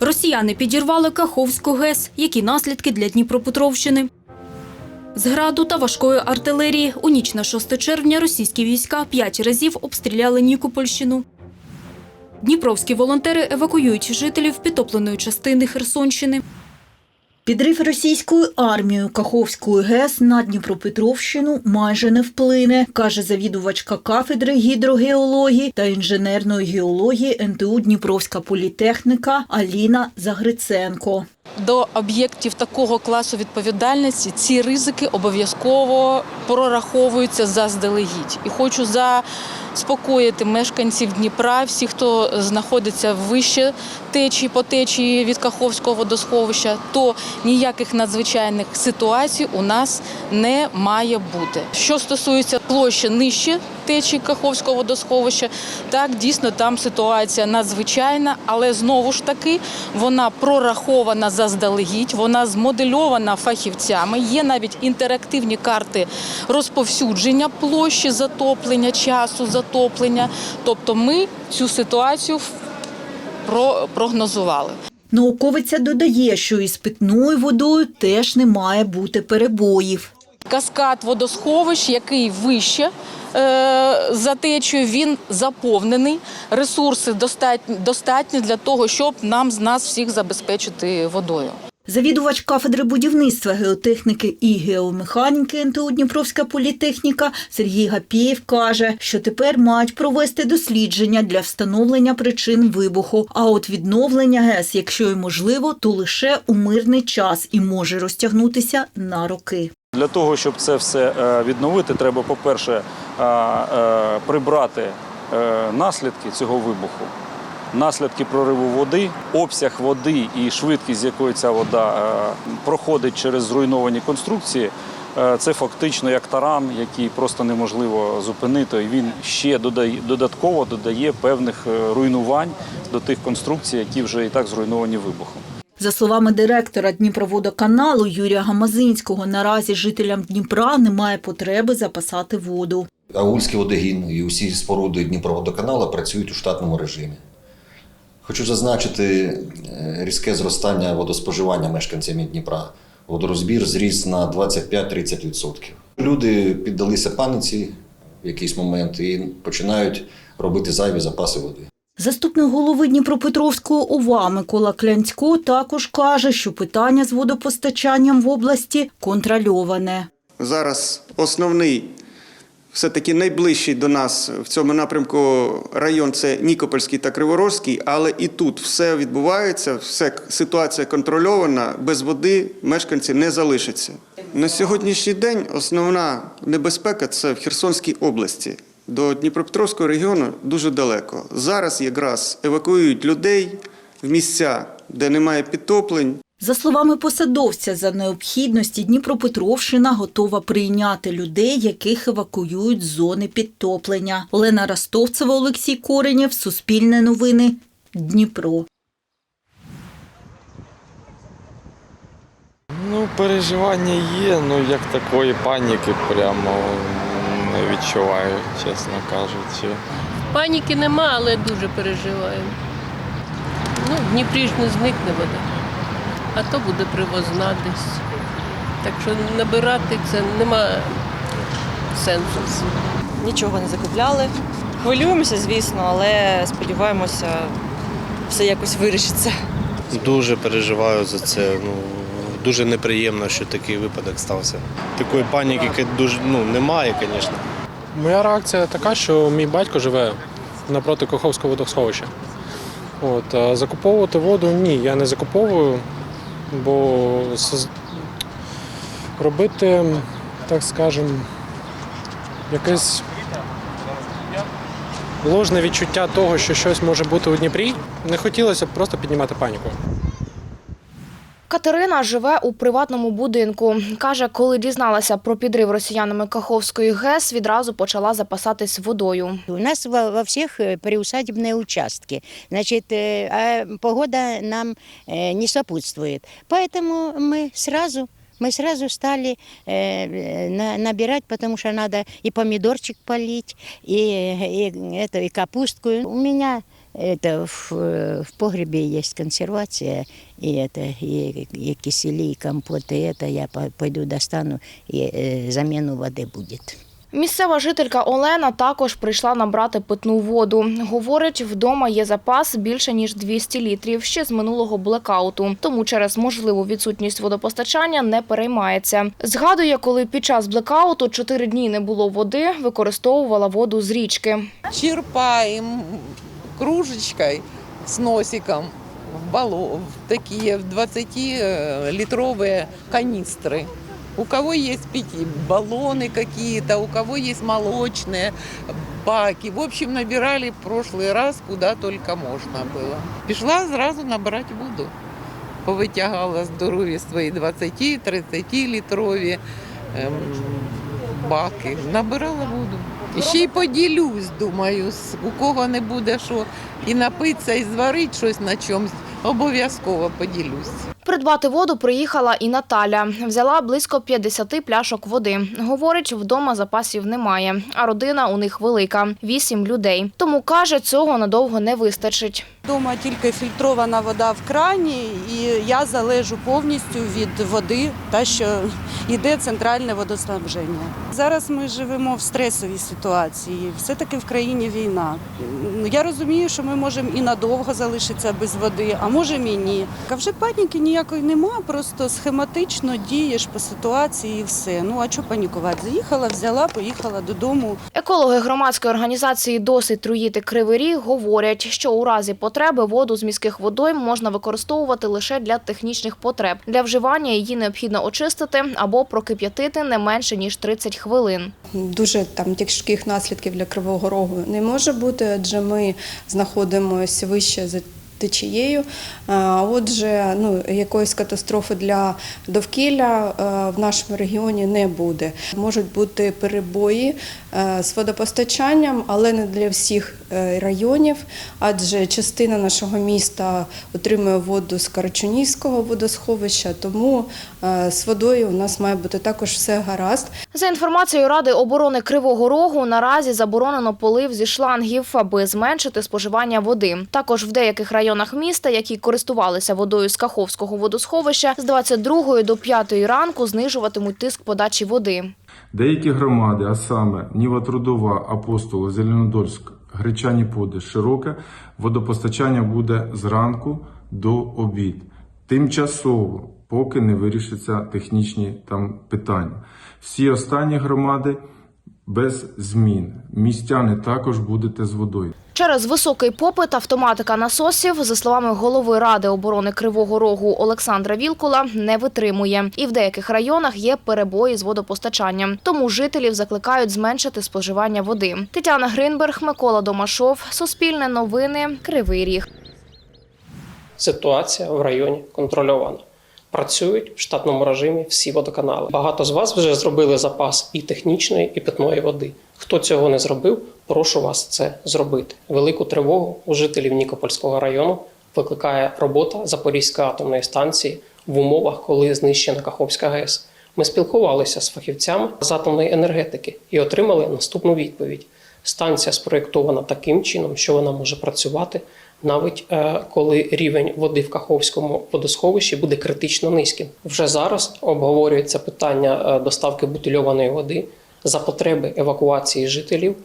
Росіяни підірвали Каховську ГЕС. Які наслідки для Дніпропетровщини? З граду та важкої артилерії у ніч на 6 червня російські війська п'ять разів обстріляли Нікопольщину. Дніпровські волонтери евакуюють жителів підтопленої частини Херсонщини. Підрив російською армією Каховської ГЕС на Дніпропетровщину майже не вплине, каже завідувачка кафедри гідрогеології та інженерної геології НТУ Дніпровська політехніка Аліна Загриценко. До об'єктів такого класу відповідальності ці ризики обов'язково прораховуються заздалегідь. І хочу заспокоїти мешканців Дніпра, всі, хто знаходиться вище течії по течії від Каховського водосховища, то ніяких надзвичайних ситуацій у нас не має бути. Що стосується площі нижче течії Каховського водосховища, так дійсно там ситуація надзвичайна, але знову ж таки вона прорахована заздалегідь, вона змодельована фахівцями. Є навіть інтерактивні карти розповсюдження площі затоплення, часу затоплення. Тобто ми цю ситуацію прогнозували. Науковиця додає, що із питною водою теж не має бути перебоїв. Каскад водосховищ, який вище е, за течією, він заповнений. Ресурси достатні для того, щоб нам з нас всіх забезпечити водою. Завідувач кафедри будівництва, геотехніки і геомеханіки НТУ Дніпровська політехніка Сергій Гапєєв каже, що тепер мають провести дослідження для встановлення причин вибуху. А от відновлення ГЕС, якщо й можливо, то лише у мирний час і може розтягнутися на роки. Для того, щоб це все е, відновити, треба, по-перше, е, е, прибрати наслідки цього вибуху, наслідки прориву води, обсяг води і швидкість, з якою ця вода е, проходить через зруйновані конструкції. е, Це фактично як таран, який просто неможливо зупинити. І він ще додає додатково додає певних е, руйнувань до тих конструкцій, які вже і так зруйновані вибухом. За словами директора Дніпроводоканалу Юрія Гамазинського, наразі жителям Дніпра немає потреби запасати воду. Аульський водогін і усі споруди Дніпроводоканалу працюють у штатному режимі. Хочу зазначити е, різке зростання водоспоживання мешканцями Дніпра. Водорозбір зріс на 25-30%. Люди піддалися паниці в якийсь момент і починають робити зайві запаси води. Заступник голови Дніпропетровської ОВА Микола Клянсько також каже, що питання з водопостачанням в області контрольоване. Зараз основний, все-таки найближчий до нас в цьому напрямку район це Нікопольський та Криворожський, але і тут все відбувається, все ситуація контрольована, без води мешканці не залишаться. На сьогоднішній день основна небезпека це в Херсонській області. До Дніпропетровського регіону дуже далеко. Зараз якраз евакуюють людей в місця, де немає підтоплень, За словами посадовця, за необхідності Дніпропетровщина готова прийняти людей, яких евакуюють з зони підтоплення. Олена Ростовцева, Олексій Коренєв, Суспільне новини, Дніпро. Ну, переживання є, ну як такої паніки прямо не відчуваю, чесно кажучи. Паніки нема, але дуже переживаємо. Ну, в Дніпрі ж не зникне вода, а то буде привозна десь. Так що набирати це нема сенсу. Нічого не закупляли. Хвилюємося, звісно, але сподіваємося, все якось вирішиться. Дуже переживаю за це. Ну дуже неприємно, що такий випадок стався. Такої паніки дуже ну немає, звісно. Моя реакція така, що мій батько живе напроти Каховського водосховища. От, а закуповувати воду ні, я не закуповую, бо робити, так скажемо, якесь ложне відчуття того, що щось може бути у Дніпрі, не хотілося б просто піднімати паніку. Катерина живе у приватному будинку. Каже, коли дізналася про підрив росіянами Каховської ГЕС, відразу почала запасатись водою. У нас во, во всех э, приусадебные участки. Значит, э, а погода нам э, не сопутствует. Поэтому мы сразу мы сразу стали э, э, на- набирать, потому что надо и помидорчик полить, и, и, это, и капустку. У меня это в, э, в погребе есть консервация, и это, и, и кисели, и компот, и это я по- пойду достану, и э, замену воды будет. Місцева жителька Олена також прийшла набрати питну воду. Говорить, вдома є запас більше ніж 200 літрів ще з минулого блекауту. Тому через можливу відсутність водопостачання не переймається. Згадує, коли під час блекауту чотири дні не було води, використовувала воду з річки. черпаем кружечкой с носиком в, бало, в такие в 20-литровые канистры. У кого есть пяти баллоны какие-то, у кого есть молочные баки. В общем, набирали в прошлый раз куда только можно было. Пішла сразу набирать воду. Повитягала здорові свої 20-30 літрові ем, баки. Набирала воду. Ще й поділюсь, думаю, у кого не буде що і напитися, і зварити щось на чомусь. Обов'язково поділюсь. Придбати воду приїхала і Наталя. Взяла близько 50 пляшок води. Говорить, вдома запасів немає, а родина у них велика – вісім людей. Тому каже, цього надовго не вистачить. Дома тільки фільтрована вода в крані, і я залежу повністю від води, та що йде центральне водоснабження. Зараз ми живемо в стресовій ситуації. Все-таки в країні війна. Я розумію, що ми можемо і надовго залишитися без води, а можемо і ні. А вже паніки ніякої нема, просто схематично дієш по ситуації і все. Ну а що панікувати? Заїхала, взяла, поїхала додому. Екологи громадської організації «Досить труїти Кривий Ріг» говорять, що у разі потреби воду з міських водойм можна використовувати лише для технічних потреб. Для вживання її необхідно очистити або прокип'ятити не менше ніж 30 хвилин. дуже там тяжких наслідків для кривого рогу не може бути, адже ми знаходимося вище за течією. Отже, ну якоїсь катастрофи для довкілля е, в нашому регіоні не буде. Можуть бути перебої е, з водопостачанням, але не для всіх е, районів, адже частина нашого міста отримує воду з Карачунівського водосховища, тому е, з водою у нас має бути також все гаразд. За інформацією Ради оборони Кривого Рогу, наразі заборонено полив зі шлангів, аби зменшити споживання води. Також в деяких районах міста, які користувалися водою з Каховського водосховища, з 22 до 5 ранку знижуватимуть тиск подачі води. Деякі громади, а саме Ніва Трудова, Апостола, Зеленодольськ, Гречані Поди, Широке, водопостачання буде зранку до обід. Тимчасово, поки не вирішаться технічні там питання. Всі останні громади без змін. Містяни також будете з водою. Через високий попит автоматика насосів, за словами голови Ради оборони Кривого Рогу Олександра Вілкула, не витримує. І в деяких районах є перебої з водопостачанням. Тому жителів закликають зменшити споживання води. Тетяна Гринберг, Микола Домашов, Суспільне новини, Кривий Ріг. Ситуація в районі контрольована. Працюють в штатному режимі всі водоканали. Багато з вас вже зробили запас і технічної, і питної води. Хто цього не зробив, прошу вас це зробити. Велику тривогу у жителів Нікопольського району викликає робота Запорізької атомної станції в умовах, коли знищена Каховська ГЕС. Ми спілкувалися з фахівцями з атомної енергетики і отримали наступну відповідь. Станція спроєктована таким чином, що вона може працювати навіть е, коли рівень води в Каховському водосховищі буде критично низьким. Вже зараз обговорюється питання е, доставки бутильованої води за потреби евакуації жителів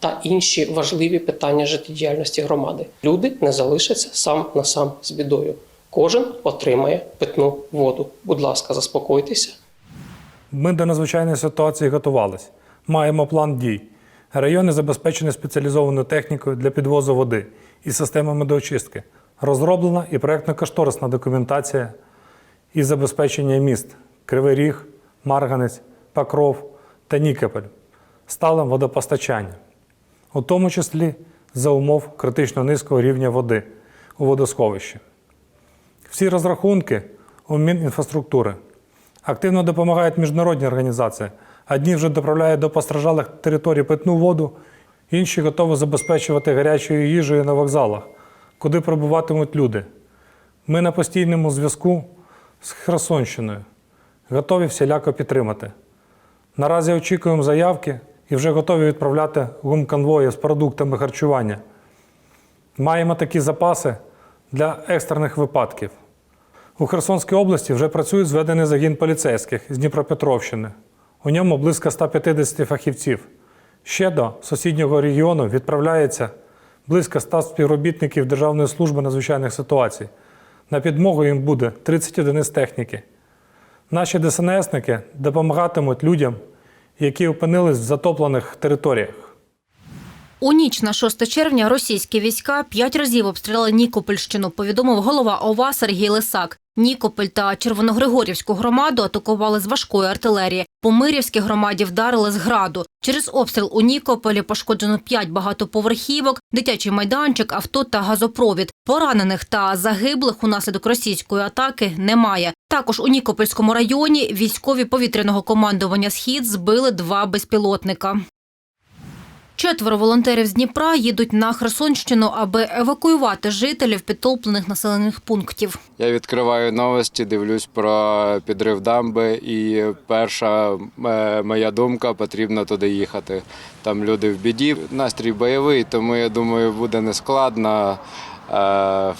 та інші важливі питання життєдіяльності громади. Люди не залишаться сам на сам з бідою. Кожен отримає питну воду. Будь ласка, заспокойтеся. Ми до надзвичайної ситуації готувалися. Маємо план дій. Райони забезпечені спеціалізованою технікою для підвозу води і системами доочистки. Розроблена і проєктно-кошторисна документація із забезпечення міст Кривий Ріг, Марганець, Покров та Нікополь сталим водопостачанням, у тому числі за умов критично низького рівня води у водосховищі. Всі розрахунки у Мінінфраструктури активно допомагають міжнародні організації. Одні вже доправляють до постраждалих територій питну воду, інші готові забезпечувати гарячою їжею на вокзалах, куди прибуватимуть люди. Ми на постійному зв'язку з Херсонщиною, готові всіляко підтримати. Наразі очікуємо заявки і вже готові відправляти гумконвої з продуктами харчування. Маємо такі запаси для екстрених випадків. У Херсонській області вже працює зведений загін поліцейських з Дніпропетровщини. У ньому близько 150 фахівців. Ще до сусіднього регіону відправляється близько 100 співробітників Державної служби надзвичайних ситуацій. На підмогу їм буде 30 одиниць техніки. Наші ДСНСники допомагатимуть людям, які опинились в затоплених територіях. У ніч на 6 червня російські війська п'ять разів обстріляли Нікопольщину, повідомив голова ОВА Сергій Лисак. Нікополь та Червоногригорівську громаду атакували з важкої артилерії. По Мирівській громаді вдарили з граду. Через обстріл у Нікополі пошкоджено п'ять багатоповерхівок, дитячий майданчик, авто та газопровід. Поранених та загиблих унаслідок російської атаки немає. Також у Нікопольському районі військові повітряного командування Схід збили два безпілотника. Четверо волонтерів з Дніпра їдуть на Херсонщину, аби евакуювати жителів підтоплених населених пунктів. Я відкриваю новості, дивлюсь про підрив дамби, і перша е, моя думка потрібно туди їхати. Там люди в біді, настрій бойовий, тому я думаю, буде нескладно. Е,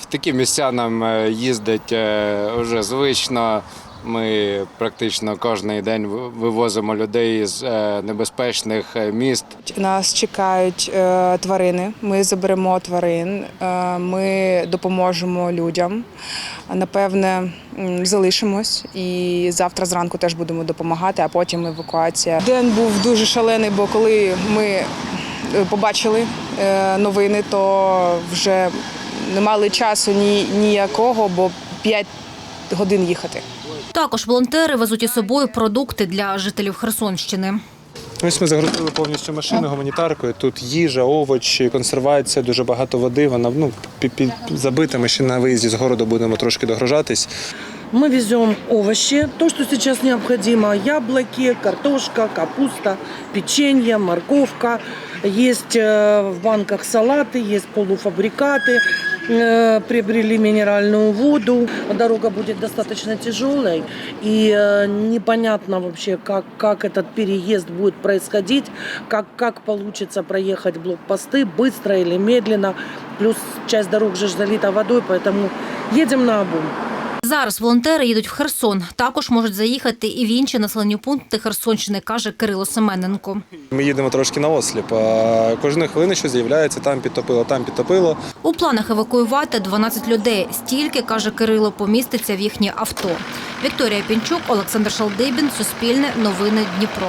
В такі місця нам е, їздить вже звично. Ми практично кожен день вивозимо людей з е, небезпечних е, міст. Нас чекають е, тварини. Ми заберемо тварин, ми допоможемо людям. Напевне, залишимось і завтра зранку теж будемо допомагати, а потім евакуація. День був дуже шалений, бо коли ми побачили новини, то вже не мали часу ні, ніякого, бо 5 годин їхати. Також волонтери везуть із собою продукти для жителів Херсонщини. Ось ми загрузили повністю машину гуманітаркою. Тут їжа, овочі, консервація, дуже багато води. Вона ну, пі- пі- забита. Ми ще на виїзді з городу будемо трошки догружатись. Мы везем овощи, то, что сейчас необходимо. Яблоки, картошка, капуста, печенье, морковка. Есть э, в банках салаты, есть полуфабрикаты. Э, Приобрели минеральную воду. Дорога будет достаточно тяжелой. И э, непонятно вообще, как, как этот переезд будет происходить, как, как получится проехать блокпосты, быстро или медленно. Плюс часть дорог же залита водой, поэтому едем на обум. Зараз волонтери їдуть в Херсон. Також можуть заїхати і в інші населені пункти Херсонщини, каже Кирило Семененко. Ми їдемо трошки на осліп. Кожної хвилини щось з'являється, там підтопило, там підтопило. У планах евакуювати 12 людей. Стільки, каже Кирило, поміститься в їхнє авто. Вікторія Пінчук, Олександр Шалдибін, Суспільне, Новини Дніпро.